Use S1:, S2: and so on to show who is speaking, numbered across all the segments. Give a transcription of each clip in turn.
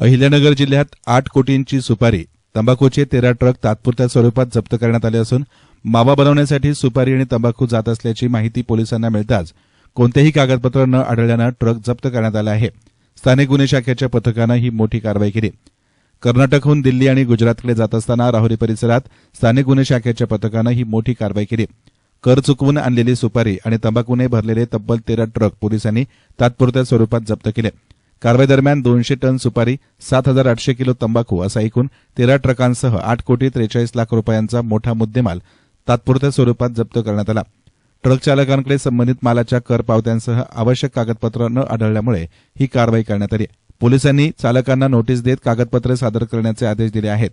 S1: अहिल्यानगर जिल्ह्यात आठ कोटींची सुपारी तंबाखूचे तेरा ट्रक तात्पुरत्या स्वरूपात जप्त करण्यात आले असून मावा बनवण्यासाठी सुपारी आणि तंबाखू जात असल्याची माहिती पोलिसांना मिळताच कोणतेही कागदपत्र न आढळल्यानं ट्रक जप्त करण्यात आला आहे. स्थानिक गुन्हे शाखेच्या पथकानं ही मोठी कारवाई केली. कर्नाटकहून दिल्ली आणि गुजरातकडे जात असताना राहुरी परिसरात स्थानिक गुन्हे शाखेच्या पथकानं ही मोठी कारवाई केली. कर चुकवून आणलेली सुपारी आणि तंबाखूने भरलेले तब्बल तेरा ट्रक पोलिसांनी तात्पुरत्या स्वरूपात जप्त केले. कारवाईदरम्यान दोनशे टन सुपारी सात हजार आठशे किलो तंबाखू असा एकूण तेरा ट्रकांसह आठ कोटी त्रेचाळीस लाख रुपयांचा मोठा मुद्देमाल तात्पुरत्या स्वरूपात जप्त करण्यात आला. ट्रक चालकांकडे संबंधित मालाच्या कर पावत्यांसह आवश्यक कागदपत्र न आढळल्यामुळे ही कारवाई करण्यात आली. पोलिसांनी चालकांना नोटीस देत कागदपत्रे सादर करण्याचे आदेश दिले आहेत.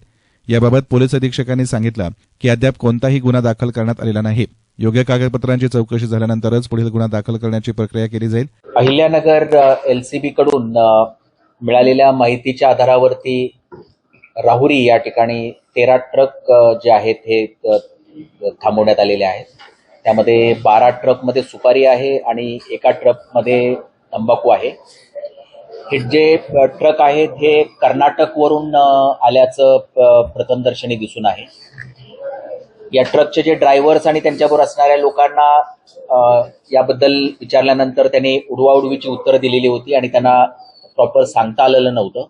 S1: याबाबत पोलीस अधीक्षकांनी सांगितलं की अद्याप कोणताही गुन्हा दाखल करण्यात आलेला नाही. योग्य कागदपत्रांची चौकशी झाल्यानंतरच पुढील गुन्हा दाखल करण्याची प्रक्रिया केली जाईल.
S2: अहिल्यानगर एलसीबी कडून मिळालेल्या माहितीच्या आधारावरती राहुरी या ठिकाणी तेरा ट्रक जे आहेत हे थांबवण्यात आलेले आहेत. त्यामध्ये बारा ट्रकमध्ये सुपारी आहे आणि एका ट्रकमध्ये तंबाखू आहे. हे जे ट्रक आहेत हे कर्नाटकवरून आल्याचं प्रथमदर्शनी दिसून आहे. या ट्रकचे जे ड्रायव्हर्स आणि त्यांच्याबरोबर असणाऱ्या लोकांना याबद्दल विचारल्यानंतर त्यांनी उडवाउडवीची उत्तरं दिलेली होती आणि त्यांना प्रॉपर सांगता आलेलं नव्हतं.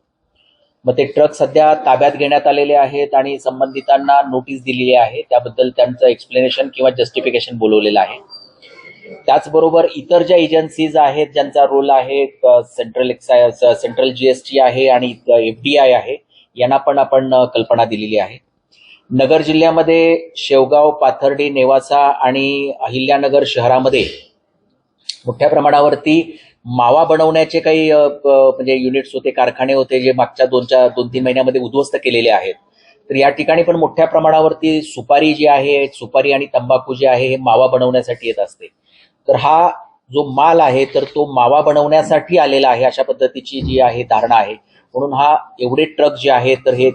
S2: मग ते ट्रक सध्या ताब्यात घेण्यात आलेले आहेत आणि संबंधितांना नोटीस दिलेली आहे. त्याबद्दल त्यांचं एक्सप्लेनेशन किंवा जस्टिफिकेशन बोलवलेलं आहे. त्याचबरोबर इतर ज्या एजन्सीज आहेत ज्यांचा रोल आहे सेंट्रल एक्साइज सेंट्रल जीएसटी आहे आणि एफडीआय आहे यांना पण आपण कल्पना दिलेली आहे. नगर जिल्ह्यामध्ये शेवगाव पाथर्डी नेवासा आणि अहिल्यानगर शहरामध्ये मोठ्या प्रमाणावरती मावा बनवण्याचे काही म्हणजे युनिट्स होते कारखाने होते जे मागच्या दोन चार दोन तीन महिन्यामध्ये उद्ध्वस्त केलेले आहेत. तर या ठिकाणी पण मोठ्या प्रमाणावरती सुपारी जी आहे सुपारी आणि तंबाखू जे आहे हे मावा बनवण्यासाठी येत असते. तर हा जो माल आहे तर तो मावा बनवण्यासाठी आलेला आहे अशा पद्धतीची जी आहे धारणा आहे. म्हणून हा एवढे ट्रक जे आहेत तर हे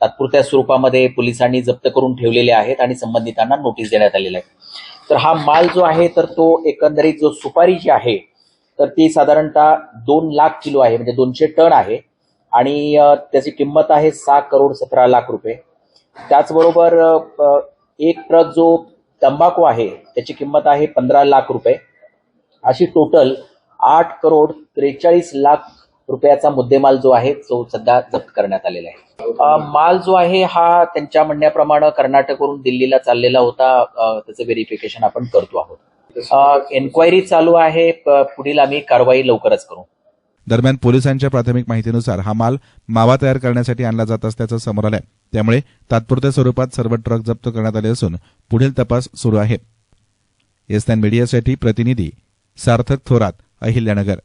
S2: तात्पुरत्या स्वरूपामध्ये पोलिसांनी जप्त करून ठेवलेले आहेत आणि संबंधितांना नोटीस देण्यात आलेला आहे. तर हा माल जो आहे तर तो एकंदरीत जो सुपारी जी आहे तर ती साधारणतः दोन लाख किलो आहे म्हणजे दोनशे टन आहे. आणि त्याची किंमत आहे सहा करोड सतरा लाख रुपये. त्याचबरोबर एक ट्रक जो तंबाखू आहे त्याची किंमत आहे पंधरा लाख रुपये. अशी टोटल आठ करोड त्रेचाळीस लाख रुपयाचा मुद्देमाल जो आहे तो सध्या जप्त करण्यात आलेला आहे. माल जो आहे हा त्यांच्या म्हणण्याप्रमाणे कर्नाटकवरून दिल्लीला चाललेला होता. त्याचं व्हेरिफिकेशन आपण करतो आहोत. एन्क्वायरी चालू आहे पुढील आम्ही कारवाई लवकरच करू.
S1: दरम्यान पोलिसांच्या प्राथमिक माहितीनुसार हा माल मावा तयार करण्यासाठी आणला जात असल्याचं समोर आलंय. त्यामुळे तात्पुरत्या स्वरूपात सर्व ट्रक जप्त करण्यात आले असून पुढील तपास सुरू आहे. एस मीडियासाठी प्रतिनिधी सार्थक थोरात अहिल्यानगर